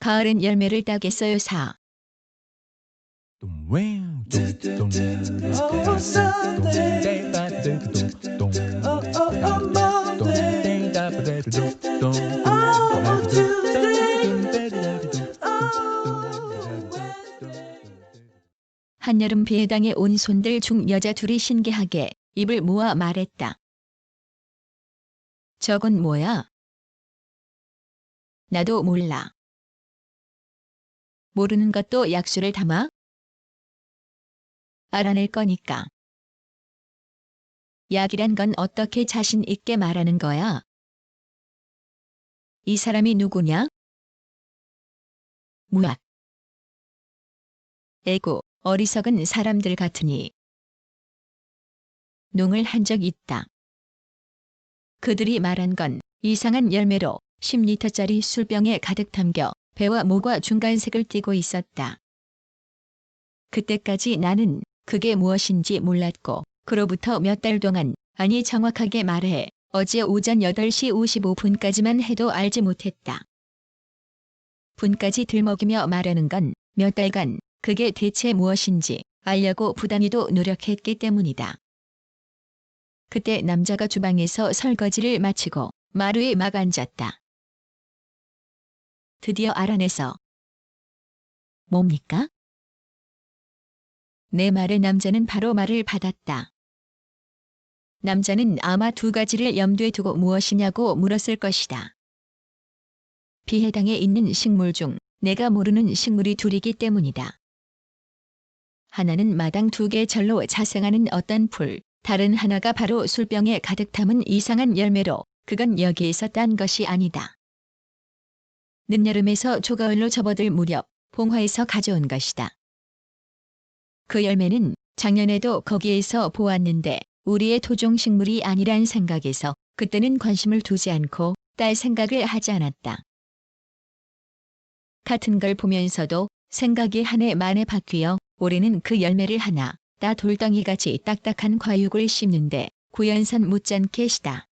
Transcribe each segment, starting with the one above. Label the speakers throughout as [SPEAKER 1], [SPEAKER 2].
[SPEAKER 1] 가을은 열매를 따겠어요 사. 한여름 비해당에 온 손들 중 여자 둘이 신기하게 입을 모아 말했다. 저건 뭐야? 나도 몰라. 모르는 것도 약수를 담아? 알아낼 거니까. 약이란 건 어떻게 자신 있게 말하는 거야? 이 사람이 누구냐? 무약. 에고, 어리석은 사람들 같으니. 농을 한 적 있다. 그들이 말한 건 이상한 열매로 10리터짜리 술병에 가득 담겨 배와 목과 중간색을 띠고 있었다. 그때까지 나는 그게 무엇인지 몰랐고 그로부터 몇 달 동안 아니 정확하게 말해 어제 오전 8시 55분까지만 해도 알지 못했다. 분까지 들먹이며 말하는 건 몇 달간 그게 대체 무엇인지 알려고 부단히도 노력했기 때문이다. 그때 남자가 주방에서 설거지를 마치고 마루에 막 앉았다. 드디어 알아내서 뭡니까? 내 말에 남자는 바로 말을 받았다. 남자는 아마 두 가지를 염두에 두고 무엇이냐고 물었을 것이다. 비해당에 있는 식물 중 내가 모르는 식물이 둘이기 때문이다. 하나는 마당 두 개 절로 자생하는 어떤 풀, 다른 하나가 바로 술병에 가득 담은 이상한 열매로 그건 여기에서 딴 것이 아니다. 늦여름에서 초가을로 접어들 무렵 봉화에서 가져온 것이다. 그 열매는 작년에도 거기에서 보았는데 우리의 토종 식물이 아니란 생각에서 그때는 관심을 두지 않고 딸 생각을 하지 않았다. 같은 걸 보면서도 생각이 한 해 만에 바뀌어 올해는 그 열매를 하나 따 돌덩이같이 딱딱한 과육을 씹는데 구연선 못지않게 시다.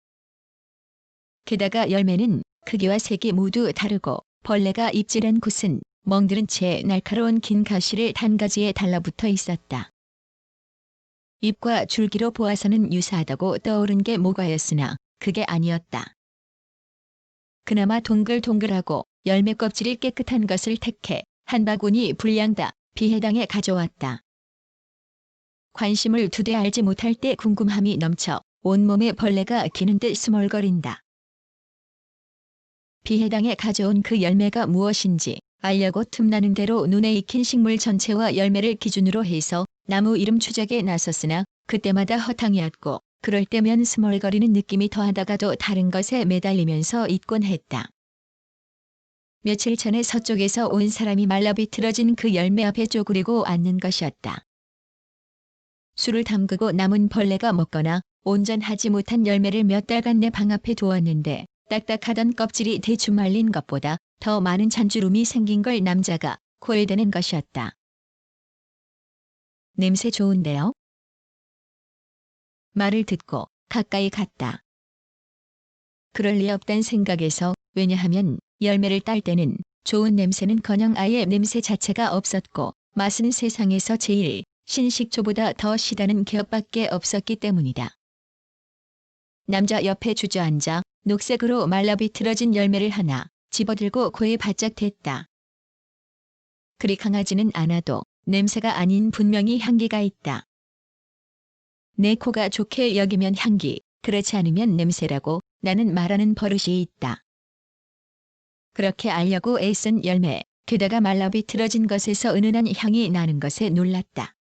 [SPEAKER 1] 게다가 열매는 크기와 색이 모두 다르고 벌레가 입질한 곳은 멍들은 채 날카로운 긴 가시를 단가지에 달라붙어 있었다. 잎과 줄기로 보아서는 유사하다고 떠오른 게 뭐가였으나 그게 아니었다. 그나마 동글동글하고 열매 껍질이 깨끗한 것을 택해 한 바구니 분량다 비해당에 가져왔다. 관심을 두되 알지 못할 때 궁금함이 넘쳐 온몸에 벌레가 기는 듯 스멀거린다. 비해당에 가져온 그 열매가 무엇인지 알려고 틈나는 대로 눈에 익힌 식물 전체와 열매를 기준으로 해서 나무 이름 추적에 나섰으나 그때마다 허탕이었고 그럴 때면 스멀거리는 느낌이 더하다가도 다른 것에 매달리면서 있곤 했다. 며칠 전에 서쪽에서 온 사람이 말라비틀어진 그 열매 앞에 쪼그리고 앉는 것이었다. 술을 담그고 남은 벌레가 먹거나 온전하지 못한 열매를 몇 달간 내 방 앞에 두었는데 딱딱하던 껍질이 대충 말린 것보다 더 많은 잔주름이 생긴 걸 남자가 코에 대는 것이었다. 냄새 좋은데요? 말을 듣고 가까이 갔다. 그럴 리 없단 생각에서 왜냐하면 열매를 딸 때는 좋은 냄새는커녕 아예 냄새 자체가 없었고 맛은 세상에서 제일 신식초보다 더 시다는 기업밖에 없었기 때문이다. 남자 옆에 주저앉아 녹색으로 말라비틀어진 열매를 하나 집어들고 코에 바짝 댔다. 그리 강하지는 않아도 냄새가 아닌 분명히 향기가 있다. 내 코가 좋게 여기면 향기, 그렇지 않으면 냄새라고 나는 말하는 버릇이 있다. 그렇게 알려고 애쓴 열매, 게다가 말라 비틀어진 것에서 은은한 향이 나는 것에 놀랐다.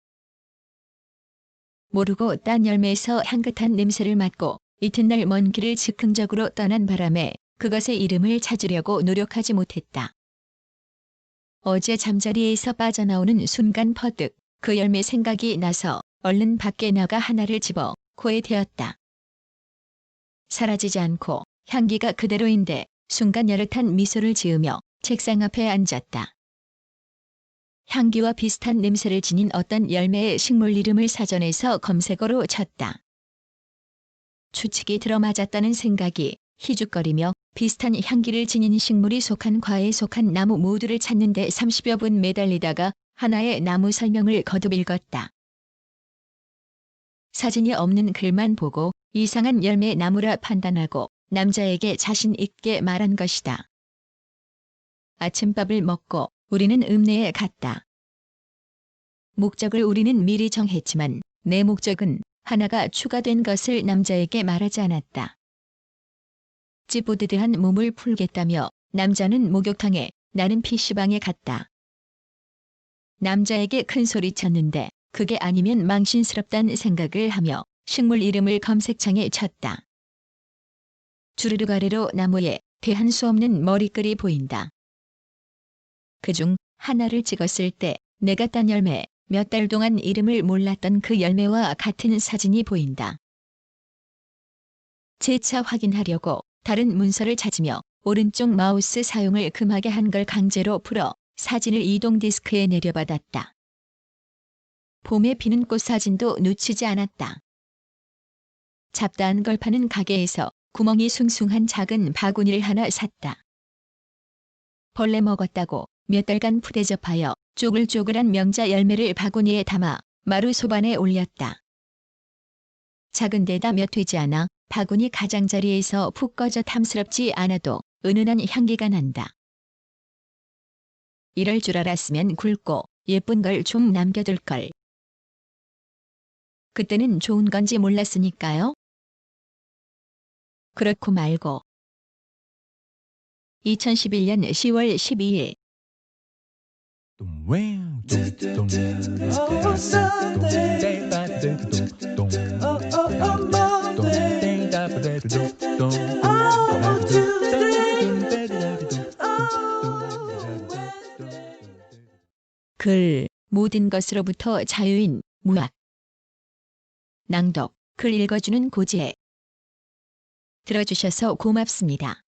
[SPEAKER 1] 모르고 딴 열매에서 향긋한 냄새를 맡고 이튿날 먼 길을 즉흥적으로 떠난 바람에 그것의 이름을 찾으려고 노력하지 못했다. 어제 잠자리에서 빠져나오는 순간 퍼뜩 그 열매 생각이 나서 얼른 밖에 나가 하나를 집어 코에 대었다. 사라지지 않고 향기가 그대로인데 순간 여릇한 미소를 지으며 책상 앞에 앉았다. 향기와 비슷한 냄새를 지닌 어떤 열매의 식물 이름을 사전에서 검색어로 쳤다. 추측이 들어맞았다는 생각이 희죽거리며 비슷한 향기를 지닌 식물이 속한 과에 속한 나무 모두를 찾는데 30여 분 매달리다가 하나의 나무 설명을 거듭 읽었다. 사진이 없는 글만 보고 이상한 열매 나무라 판단하고 남자에게 자신 있게 말한 것이다. 아침밥을 먹고 우리는 읍내에 갔다. 목적을 우리는 미리 정했지만 내 목적은 하나가 추가된 것을 남자에게 말하지 않았다. 찌뿌드드한 몸을 풀겠다며 남자는 목욕탕에 나는 PC방에 갔다. 남자에게 큰 소리 쳤는데 그게 아니면 망신스럽단 생각을 하며 식물 이름을 검색창에 쳤다. 주르륵 아래로 나무에 대한 수 없는 머리글이 보인다. 그중 하나를 찍었을 때 내가 딴 열매 몇 달 동안 이름을 몰랐던 그 열매와 같은 사진이 보인다. 재차 확인하려고 다른 문서를 찾으며 오른쪽 마우스 사용을 금하게 한 걸 강제로 풀어 사진을 이동 디스크에 내려받았다. 봄에 피는 꽃 사진도 놓치지 않았다. 잡다한 걸 파는 가게에서 구멍이 숭숭한 작은 바구니를 하나 샀다. 벌레 먹었다고 몇 달간 푸대접하여 쪼글쪼글한 명자 열매를 바구니에 담아 마루 소반에 올렸다. 작은 데다 몇 되지 않아 바구니 가장자리에서 푹 꺼져 탐스럽지 않아도 은은한 향기가 난다. 이럴 줄 알았으면 굵고 예쁜 걸 좀 남겨둘 걸. 그때는 좋은 건지 몰랐으니까요. 그렇고 말고 2011년 10월 12일
[SPEAKER 2] Dum, wow, dum, dum, dum,
[SPEAKER 3] Sunday.
[SPEAKER 2] dum, dum, dum, dum, dum,
[SPEAKER 3] Oh, oh, oh, Monday.
[SPEAKER 2] ding, da, ba, da, dum, dum,
[SPEAKER 3] Oh, Tuesday.
[SPEAKER 2] dum, da, da, dum, dum,
[SPEAKER 3] Oh, Wednesday.
[SPEAKER 1] 글 모든 것으로부터 자유인 무학 낭독 글 읽어주는 고지혜 들어주셔서 고맙습니다.